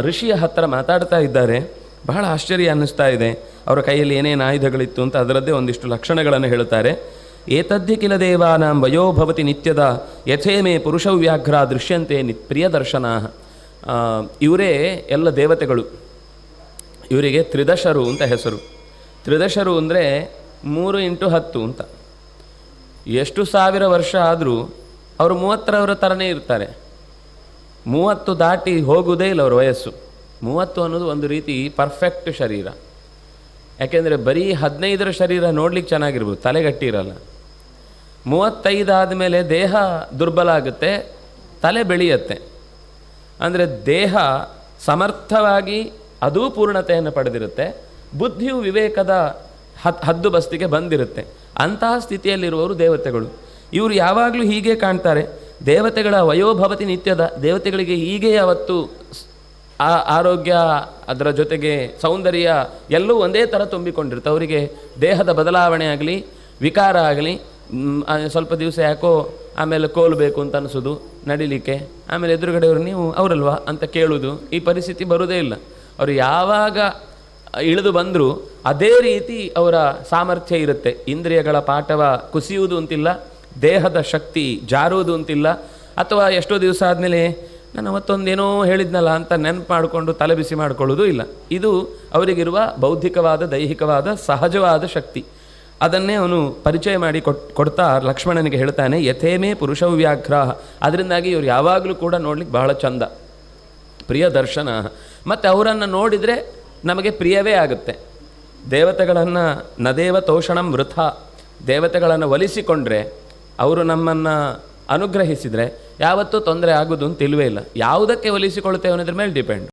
ಋಷಿಯ ಹತ್ತಿರ ಮಾತಾಡ್ತಾ ಇದ್ದಾರೆ. ಬಹಳ ಆಶ್ಚರ್ಯ ಅನ್ನಿಸ್ತಾ ಇದೆ. ಅವರ ಕೈಯಲ್ಲಿ ಏನೇನು ಆಯುಧಗಳಿತ್ತು ಅಂತ ಅದರದ್ದೇ ಒಂದಿಷ್ಟು ಲಕ್ಷಣಗಳನ್ನು ಹೇಳುತ್ತಾರೆ. ಏತದ್ಯ ಕಿಲ ದೇವಾನಾಂ ವಯೋಭವತಿ ನಿತ್ಯದ ಯಥೇಮೇ ಪುರುಷ ವ್ಯಾಘ್ರ ದೃಶ್ಯಂತೆ ನಿ ಪ್ರಿಯದರ್ಶನ ಇವರೇ ಎಲ್ಲ ದೇವತೆಗಳು. ಇವರಿಗೆ ತ್ರಿದಶರು ಅಂತ ಹೆಸರು. ತ್ರಿದಶರು ಅಂದರೆ ಮೂರು ಇಂಟು ಹತ್ತು ಅಂತ. ಎಷ್ಟು ಸಾವಿರ ವರ್ಷ ಆದರೂ ಅವರು ಮೂವತ್ತರವರ ಥರನೇ ಇರ್ತಾರೆ. ಮೂವತ್ತು ದಾಟಿ ಹೋಗುವುದೇ ಇಲ್ಲ ಅವ್ರ ವಯಸ್ಸು. ಮೂವತ್ತು ಅನ್ನೋದು ಒಂದು ರೀತಿ ಪರ್ಫೆಕ್ಟ್ ಶರೀರ. ಯಾಕೆಂದರೆ ಬರೀ ಹದಿನೈದರ ಶರೀರ ನೋಡ್ಲಿಕ್ಕೆ ಚೆನ್ನಾಗಿರ್ಬೋದು ತಲೆಗಟ್ಟಿರಲ್ಲ ಮೂವತ್ತೈದು ಮೂವತ್ತೈದಾದ ಮೇಲೆ ದೇಹ ದುರ್ಬಲ ಆಗುತ್ತೆ, ತಲೆ ಬೆಳೆಯುತ್ತೆ. ಅಂದರೆ ದೇಹ ಸಮರ್ಥವಾಗಿ ಅದೂ ಪೂರ್ಣತೆಯನ್ನು ಪಡೆದಿರುತ್ತೆ, ಬುದ್ಧಿಯು ವಿವೇಕದ ಹದ್, ಹದ್ದು ಬಸ್ತಿಗೆ ಬಂದಿರುತ್ತೆ. ಅಂತಹ ಸ್ಥಿತಿಯಲ್ಲಿರುವವರು ದೇವತೆಗಳು. ಇವರು ಯಾವಾಗಲೂ ಹೀಗೆ ಕಾಣ್ತಾರೆ ದೇವತೆಗಳ ವಯೋಭವತಿ ನಿತ್ಯದ ದೇವತೆಗಳಿಗೆ ಹೀಗೆ ಯಾವತ್ತು ಆ ಆರೋಗ್ಯ, ಅದರ ಜೊತೆಗೆ ಸೌಂದರ್ಯ ಎಲ್ಲವೂ ಒಂದೇ ಥರ ತುಂಬಿಕೊಂಡಿರುತ್ತೆ. ಅವರಿಗೆ ದೇಹದ ಬದಲಾವಣೆ ಆಗಲಿ, ವಿಕಾರ ಆಗಲಿ ಸ್ವಲ್ಪ ದಿವಸ ಯಾಕೋ ಆಮೇಲೆ ಕೋಲು ಬೇಕು ಅಂತ ಅನಿಸೋದು, ನಡಿಲಿಕ್ಕೆ. ಆಮೇಲೆ ಎದುರುಗಡೆಯವರು ನೀವು ಅವರಲ್ವಾ ಅಂತ ಕೇಳುವುದು ಈ ಪರಿಸ್ಥಿತಿ ಬರುವುದೇ ಇಲ್ಲ. ಅವರು ಯಾವಾಗ ಇಳಿದು ಬಂದರೂ, ಅದೇ ರೀತಿ ಅವರ ಸಾಮರ್ಥ್ಯ ಇರುತ್ತೆ. ಇಂದ್ರಿಯಗಳ ಪಾಠವ ಕುಸಿಯುವುದು ಅಂತಿಲ್ಲ. ದೇಹದ ಶಕ್ತಿ ಜಾರುವುದು ಅಂತಿಲ್ಲ. ಅಥವಾ ಎಷ್ಟೋ ದಿವಸ ಆದಮೇಲೆ ನಾನು ಅವತ್ತೊಂದೇನೋ ಹೇಳಿದ್ನಲ್ಲ ಅಂತ ನೆನ್ಪು ಮಾಡಿಕೊಂಡು ತಲೆ ಬಿಸಿ ಮಾಡಿಕೊಳ್ಳೋದು ಇಲ್ಲ. ಇದು ಅವರಿಗಿರುವ ಬೌದ್ಧಿಕವಾದ, ದೈಹಿಕವಾದ, ಸಹಜವಾದ ಶಕ್ತಿ. ಅದನ್ನೇ ಅವನು ಪರಿಚಯ ಮಾಡಿ ಕೊಟ್, ಕೊಡ್ತಾ ಲಕ್ಷ್ಮಣನಿಗೆ ಹೇಳ್ತಾನೆ, ಯಥೇಮೇ ಪುರುಷ ವ್ಯಾಘ್ರ ಅದರಿಂದಾಗಿ ಇವರು ಯಾವಾಗಲೂ ಕೂಡ ನೋಡ್ಲಿಕ್ಕೆ ಬಹಳ ಚಂದ. ಪ್ರಿಯ ದರ್ಶನ. ಮತ್ತು ಅವರನ್ನು ನೋಡಿದರೆ ನಮಗೆ ಪ್ರಿಯವೇ ಆಗುತ್ತೆ. ದೇವತೆಗಳನ್ನು ನದೇವ ತೋಷಣಂ ವೃಥ. ದೇವತೆಗಳನ್ನು ಒಲಿಸಿಕೊಂಡ್ರೆ ಅವರು ನಮ್ಮನ್ನು ಅನುಗ್ರಹಿಸಿದರೆ ಯಾವತ್ತೂ ತೊಂದರೆ ಆಗೋದು ಅಂತ ಇಲ್ವೇ ಇಲ್ಲ. ಯಾವುದಕ್ಕೆ ಒಲಿಸಿಕೊಳ್ತೇವೆ ಅನ್ನೋದ್ರ ಮೇಲೆ ಡಿಪೆಂಡ್